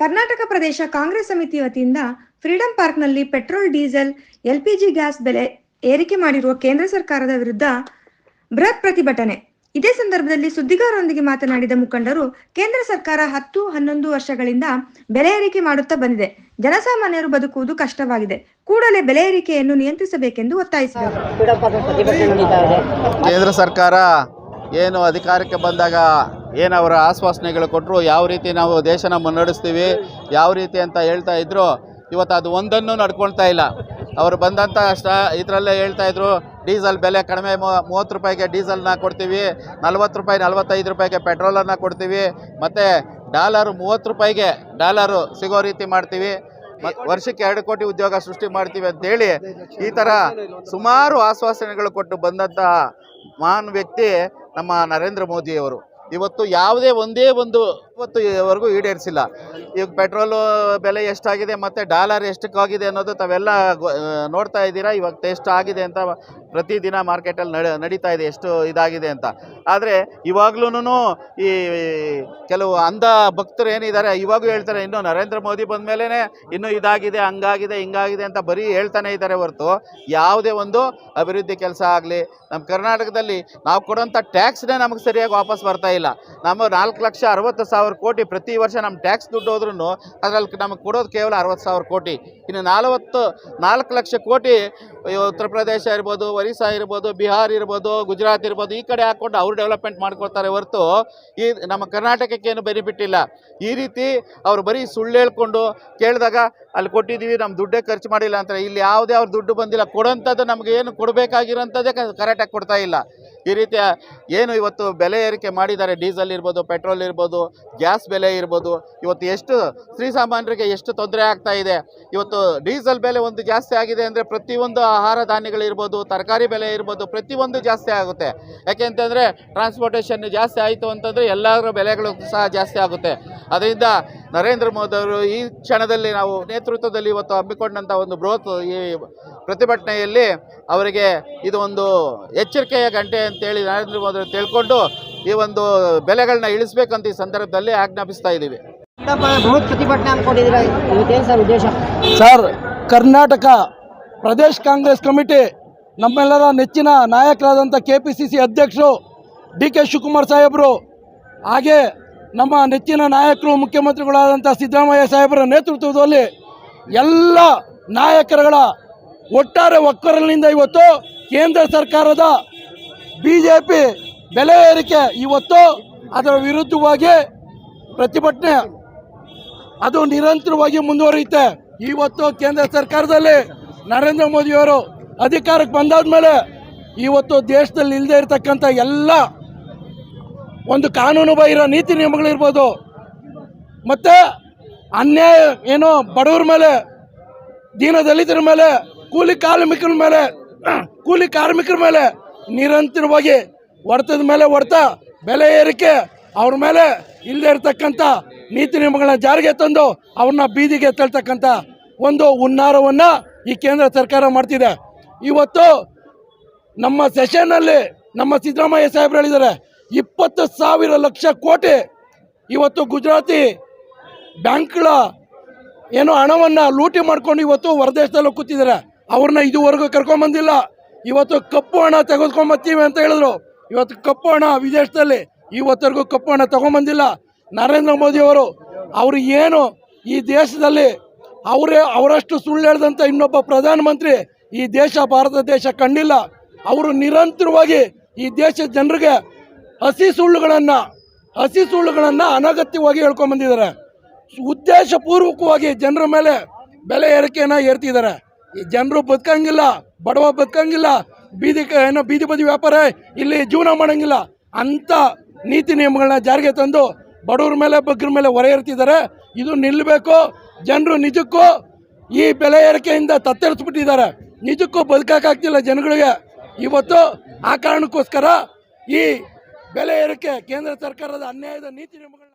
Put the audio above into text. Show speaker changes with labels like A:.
A: ಕರ್ನಾಟಕ ಪ್ರದೇಶ ಕಾಂಗ್ರೆಸ್ ಸಮಿತಿ ವತಿಯಿಂದ ಫ್ರೀಡಂ ಪಾರ್ಕ್ನಲ್ಲಿ ಪೆಟ್ರೋಲ್, ಡೀಸೆಲ್, ಎಲ್ಪಿಜಿ ಗ್ಯಾಸ್ ಬೆಲೆ ಏರಿಕೆ ಮಾಡಿರುವ ಕೇಂದ್ರ ಸರ್ಕಾರದ ವಿರುದ್ಧ ಬೃಹತ್ ಪ್ರತಿಭಟನೆ. ಇದೇ ಸಂದರ್ಭದಲ್ಲಿ ಸುದ್ದಿಗಾರರೊಂದಿಗೆ ಮಾತನಾಡಿದ ಮುಖಂಡರು, ಕೇಂದ್ರ ಸರ್ಕಾರ ಹತ್ತು, ಹನ್ನೊಂದು ವರ್ಷಗಳಿಂದ ಬೆಲೆ ಏರಿಕೆ ಮಾಡುತ್ತಾ ಬಂದಿದೆ. ಜನಸಾಮಾನ್ಯರು ಬದುಕುವುದು ಕಷ್ಟವಾಗಿದೆ. ಕೂಡಲೇ ಬೆಲೆ ಏರಿಕೆಯನ್ನು ನಿಯಂತ್ರಿಸಬೇಕೆಂದು ಒತ್ತಾಯಿಸಿದರು.
B: ಕೇಂದ್ರ ಸರ್ಕಾರ ಏನು ಅಧಿಕಾರಕ್ಕೆ ಬಂದಾಗ ಏನು ಅವರ ಆಶ್ವಾಸನೆಗಳು ಕೊಟ್ಟರು ಯಾವ ರೀತಿ ನಾವು ದೇಶನ ಮುನ್ನಡೆಸ್ತೀವಿ ಯಾವ ರೀತಿ ಅಂತ ಹೇಳ್ತಾ ಇದ್ರು, ಇವತ್ತು ಅದು ಒಂದನ್ನು ನಡ್ಕೊಳ್ತಾ ಇಲ್ಲ. ಅವರು ಬಂದಂಥ ಅಷ್ಟ ಇದರಲ್ಲೇ ಹೇಳ್ತಾ ಇದ್ರು, ಡೀಸೆಲ್ ಬೆಲೆ ಕಡಿಮೆ ಮೂವತ್ತು ರೂಪಾಯಿಗೆ ಡೀಸೆಲ್ನ ಕೊಡ್ತೀವಿ, ನಲ್ವತ್ತು ರೂಪಾಯಿ, ನಲ್ವತ್ತೈದು ರೂಪಾಯಿಗೆ ಪೆಟ್ರೋಲನ್ನು ಕೊಡ್ತೀವಿ, ಮತ್ತು ಡಾಲರು ಮೂವತ್ತು ರೂಪಾಯಿಗೆ ಡಾಲರು ಸಿಗೋ ರೀತಿ ಮಾಡ್ತೀವಿ ವರ್ಷಕ್ಕೆ ಎರಡು ಕೋಟಿ ಉದ್ಯೋಗ ಸೃಷ್ಟಿ ಮಾಡ್ತೀವಿ ಅಂತೇಳಿ ಈ ಥರ ಸುಮಾರು ಆಶ್ವಾಸನೆಗಳು ಕೊಟ್ಟು ಬಂದಂತಹ ಮಹಾನ್ ವ್ಯಕ್ತಿ ನಮ್ಮ ನರೇಂದ್ರ ಮೋದಿಯವರು. ಇವತ್ತು ಯಾವುದೇ ಒಂದೇ ಒಂದು ಇವತ್ತುವರೆಗೂ ಈಡೇರಿಸಿಲ್ಲ. ಈಗ ಪೆಟ್ರೋಲು ಬೆಲೆ ಎಷ್ಟಾಗಿದೆ ಮತ್ತು ಡಾಲರ್ ಎಷ್ಟಕ್ಕಾಗಿದೆ ಅನ್ನೋದು ತಾವೆಲ್ಲ ನೋಡ್ತಾ ಇದ್ದೀರಾ. ಇವಾಗ ಎಷ್ಟು ಆಗಿದೆ ಅಂತ ಪ್ರತಿದಿನ ಮಾರ್ಕೆಟಲ್ಲಿ ನಡ, ನಡೀತಾ ಇದೆ ಎಷ್ಟು ಇದಾಗಿದೆ ಅಂತ. ಆದರೆ ಇವಾಗ್ಲೂ ಈ ಕೆಲವು ಅಂಧ ಭಕ್ತರು ಏನಿದ್ದಾರೆ, ಇವಾಗೂ ಹೇಳ್ತಾರೆ, ಇನ್ನು ನರೇಂದ್ರ ಮೋದಿ ಬಂದ ಮೇಲೇ ಇನ್ನೂ ಇದಾಗಿದೆ, ಹಂಗಾಗಿದೆ, ಹಿಂಗಾಗಿದೆ ಅಂತ ಬರೀ ಹೇಳ್ತಾನೆ ಇದ್ದಾರೆ ಹೊರತು ಯಾವುದೇ ಒಂದು ಅಭಿವೃದ್ಧಿ ಕೆಲಸ ಆಗಲಿ, ನಮ್ಮ ಕರ್ನಾಟಕದಲ್ಲಿ ನಾವು ಕೊಡೋಂಥ ಟ್ಯಾಕ್ಸ್ನೇ ನಮಗೆ ಸರಿಯಾಗಿ ವಾಪಸ್ ಬರ್ತಾ ಇಲ್ಲ. ನಮ್ಮ ನಾಲ್ಕು ಲಕ್ಷ ಅರವತ್ತು ಸಾವಿರ ಕೋಟಿ ಪ್ರತಿ ವರ್ಷ ನಮ್ಮ ಟ್ಯಾಕ್ಸ್ ದುಡ್ಡು ಹೋದ್ರೂ ಅದರಲ್ಲಿ ನಮಗೆ ಕೊಡೋದು ಕೇವಲ ಅರವತ್ತು ಸಾವಿರ ಕೋಟಿ. ಇನ್ನು ನಲವತ್ತು, ನಾಲ್ಕು ಲಕ್ಷ ಕೋಟಿ ಉತ್ತರ ಪ್ರದೇಶ ಇರ್ಬೋದು, ಒರಿಸ್ಸಾ ಇರ್ಬೋದು, ಬಿಹಾರ್ ಇರ್ಬೋದು, ಗುಜರಾತ್ ಇರ್ಬೋದು, ಈ ಕಡೆ ಹಾಕ್ಕೊಂಡು ಅವರು ಡೆವಲಪ್ಮೆಂಟ್ ಮಾಡ್ಕೊಳ್ತಾರೆ ಹೊರತು ಈ ನಮ್ಮ ಕರ್ನಾಟಕಕ್ಕೆ ಏನು ಬೆನಿಫಿಟ್ ಇಲ್ಲ. ಈ ರೀತಿ ಅವರು ಬರೀ ಸುಳ್ಳು ಹೇಳ್ಕೊಂಡು ಕೇಳಿದಾಗ ಅಲ್ಲಿ ಕೊಟ್ಟಿದ್ದೀವಿ ನಮ್ಮ ದುಡ್ಡೇ ಖರ್ಚು ಮಾಡಿಲ್ಲ ಅಂತಾರೆ. ಇಲ್ಲಿ ಯಾವುದೇ ಅವ್ರ ದುಡ್ಡು ಬಂದಿಲ್ಲ, ಕೊಡೋಂಥದ್ದು ನಮಗೇನು ಕೊಡಬೇಕಾಗಿರೋಂಥದ್ದೇ ಕರೆಕ್ಟಾಗಿ ಕೊಡ್ತಾ ಇಲ್ಲ. ಈ ರೀತಿಯ ಏನು ಇವತ್ತು ಬೆಲೆ ಏರಿಕೆ ಮಾಡಿದ್ದಾರೆ, ಡೀಸೆಲ್ ಇರ್ಬೋದು, ಪೆಟ್ರೋಲ್ ಇರ್ಬೋದು, ಗ್ಯಾಸ್ ಬೆಲೆ ಇರ್ಬೋದು, ಇವತ್ತು ಎಷ್ಟು ಶ್ರೀಸಾಮಾನ್ಯರಿಗೆ ಎಷ್ಟು ತೊಂದರೆ ಆಗ್ತಾ ಇದೆ. ಇವತ್ತು ಡೀಸೆಲ್ ಬೆಲೆ ಒಂದು ಜಾಸ್ತಿ ಆಗಿದೆ ಅಂದರೆ ಪ್ರತಿಯೊಂದು ಆಹಾರ ಧಾನ್ಯಗಳಿರ್ಬೋದು ತರಕಾರಿ ಬೆಲೆ ಇರ್ಬೋದು, ಪ್ರತಿಯೊಂದು ಜಾಸ್ತಿ ಆಗುತ್ತೆ. ಯಾಕೆಂತಂದರೆ ಟ್ರಾನ್ಸ್ಪೋರ್ಟೇಷನ್ ಜಾಸ್ತಿ ಆಯಿತು ಅಂತಂದರೆ ಎಲ್ಲರ ಬೆಲೆಗಳು ಸಹ ಜಾಸ್ತಿ ಆಗುತ್ತೆ. ಅದರಿಂದ ನರೇಂದ್ರ ಮೋದಿ ಅವರು ಈ ಕ್ಷಣದಲ್ಲಿ ನಾವು ನೇತೃತ್ವದಲ್ಲಿ ಇವತ್ತು ಹಮ್ಮಿಕೊಂಡಂಥ ಒಂದು ಬೃಹತ್ ಈ ಪ್ರತಿಭಟನೆಯಲ್ಲಿ ಅವರಿಗೆ ಇದು ಒಂದು ಎಚ್ಚರಿಕೆಯ ಗಂಟೆ ಅಂತೇಳಿ ನರೇಂದ್ರ ಮೋದಿ ಅವರು ತಿಳ್ಕೊಂಡು ಈ ಒಂದು ಬೆಲೆಗಳನ್ನ ಇಳಿಸ್ಬೇಕಂತ ಈ ಸಂದರ್ಭದಲ್ಲಿ ಆಜ್ಞಾಪಿಸ್ತಾ ಇದ್ದೀವಿ.
C: ಸರ್
D: ಕರ್ನಾಟಕ ಪ್ರದೇಶ್ ಕಾಂಗ್ರೆಸ್ ಕಮಿಟಿ ನಮ್ಮೆಲ್ಲರ ನೆಚ್ಚಿನ ನಾಯಕರಾದಂಥ ಕೆ ಪಿ ಸಿ ಸಿ ಅಧ್ಯಕ್ಷರು ಡಿ ಕೆ ಶಿವಕುಮಾರ್ ಸಾಹೇಬರು ಹಾಗೆ ನಮ್ಮ ನೆಚ್ಚಿನ ನಾಯಕರು, ಮುಖ್ಯಮಂತ್ರಿಗಳಾದಂಥ ಸಿದ್ದರಾಮಯ್ಯ ಸಾಹೇಬರ ನೇತೃತ್ವದಲ್ಲಿ ಎಲ್ಲ ನಾಯಕರುಗಳ ಒಟ್ಟಾರೆ ಒಕ್ಕರಲಿನಿಂದ ಇವತ್ತು ಕೇಂದ್ರ ಸರ್ಕಾರದ ಬಿ ಜೆ ಪಿ ಬೆಲೆ ಏರಿಕೆ ಇವತ್ತು ಅದರ ವಿರುದ್ಧವಾಗಿ ಪ್ರತಿಭಟನೆ ಅದು ನಿರಂತರವಾಗಿ ಮುಂದುವರಿಯುತ್ತೆ. ಇವತ್ತು ಕೇಂದ್ರ ಸರ್ಕಾರದಲ್ಲಿ ನರೇಂದ್ರ ಮೋದಿಯವರು ಅಧಿಕಾರಕ್ಕೆ ಬಂದಾದ ಮೇಲೆ ಇವತ್ತು ದೇಶದಲ್ಲಿ ಇಲ್ಲದೆ ಇರತಕ್ಕಂಥ ಎಲ್ಲ ಒಂದು ಕಾನೂನು ಬಾಹಿರ ನೀತಿ ನಿಯಮಗಳಿರ್ಬೋದು ಮತ್ತು ಅನ್ಯಾಯ ಏನೋ ಬಡವರ ಮೇಲೆ, ದೀನ ದಲಿತರ ಮೇಲೆ, ಕೂಲಿ ಕಾರ್ಮಿಕರ ಮೇಲೆ, ಕೂಲಿ ಕಾರ್ಮಿಕರ ಮೇಲೆ ನಿರಂತರವಾಗಿ ಹೊಡೆತದ ಮೇಲೆ ಹೊಡೆತ ಬೆಲೆ ಏರಿಕೆ, ಅವ್ರ ಮೇಲೆ ಇಲ್ಲದೆ ಇರತಕ್ಕಂಥ ನೀತಿ ನಿಯಮಗಳನ್ನ ಜಾರಿಗೆ ತಂದು ಅವ್ರನ್ನ ಬೀದಿಗೆ ತಳ್ತಕ್ಕಂಥ ಒಂದು ಹುನ್ನಾರವನ್ನು ಈ ಕೇಂದ್ರ ಸರ್ಕಾರ ಮಾಡ್ತಿದೆ. ಇವತ್ತು ನಮ್ಮ ಸೆಷನ್ನಲ್ಲಿ ನಮ್ಮ ಸಿದ್ದರಾಮಯ್ಯ ಸಾಹೇಬ್ರು ಹೇಳಿದ್ದಾರೆ ಇಪ್ಪತ್ತು ಸಾವಿರ ಲಕ್ಷ ಕೋಟಿ ಇವತ್ತು ಗುಜರಾತಿ ಬ್ಯಾಂಕ್ಗಳ ಏನೋ ಹಣವನ್ನು ಲೂಟಿ ಮಾಡ್ಕೊಂಡು ಇವತ್ತು ಹೊರದೇಶದಲ್ಲಿ ಕೂತಿದ್ದಾರೆ. ಅವ್ರನ್ನ ಇದುವರೆಗೂ ಕರ್ಕೊಂಬಂದಿಲ್ಲ ಇವತ್ತು ಕಪ್ಪು ಹಣ ತೆಗೆದುಕೊಂಬತ್ತೀವಿ ಅಂತ ಹೇಳಿದ್ರು. ಇವತ್ತು ಕಪ್ಪು ಹಣ ವಿದೇಶದಲ್ಲಿ ಇವತ್ತರೆಗೂ ಕಪ್ಪು ಹಣ ತಗೊಂಬಂದಿಲ್ಲ ನರೇಂದ್ರ ಮೋದಿಯವರು ಅವರು ಏನು ಈ ದೇಶದಲ್ಲಿ ಅವರೇ ಅವರಷ್ಟು ಸುಳ್ಳು ಹೇಳ್ದಂಥ ಇನ್ನೊಬ್ಬ ಪ್ರಧಾನಮಂತ್ರಿ ಈ ದೇಶ, ಭಾರತ ದೇಶ ಕಂಡಿಲ್ಲ ಅವರು ನಿರಂತರವಾಗಿ ಈ ದೇಶದ ಜನರಿಗೆ ಹಸಿ ಸುಳ್ಳುಗಳನ್ನು ಹಸಿ ಸುಳ್ಳುಗಳನ್ನು ಅನಗತ್ಯವಾಗಿ ಹೇಳ್ಕೊಂಬಂದಿದ್ದಾರೆ ಉದ್ದೇಶಪೂರ್ವಕವಾಗಿ ಜನರ ಮೇಲೆ ಬೆಲೆ ಏರಿಕೆಯನ್ನು ಏರ್ತಿದ್ದಾರೆ. ಈ ಜನರು ಬದುಕಂಗಿಲ್ಲ, ಬಡವ ಬದುಕಂಗಿಲ್ಲ, ಬೀದಿ ಏನೋ ಬೀದಿ ಬದಿ ವ್ಯಾಪಾರ ಇಲ್ಲಿ ಜೀವನ ಮಾಡಂಗಿಲ್ಲ. ಅಂಥ ನೀತಿ ನಿಯಮಗಳನ್ನ ಜಾರಿಗೆ ತಂದು ಬಡವ್ರ ಮೇಲೆ, ಬಗ್ಗರ ಮೇಲೆ ಹೊರ ಏರ್ತಿದ್ದಾರೆ. ಇದು ನಿಲ್ಲಬೇಕು ಜನರು ನಿಜಕ್ಕೂ ಈ ಬೆಲೆ ಏರಿಕೆಯಿಂದ ತತ್ತರಿಸ್ಬಿಟ್ಟಿದ್ದಾರೆ. ನಿಜಕ್ಕೂ ಬದುಕಕ್ಕಾಗ್ತಿಲ್ಲ ಜನಗಳಿಗೆ. ಇವತ್ತು ಆ ಕಾರಣಕ್ಕೋಸ್ಕರ ಈ ಬೆಲೆ ಏರಿಕೆ ಕೇಂದ್ರ ಸರ್ಕಾರದ ಅನ್ಯಾಯದ ನೀತಿ ನಿಯಮಗಳನ್ನ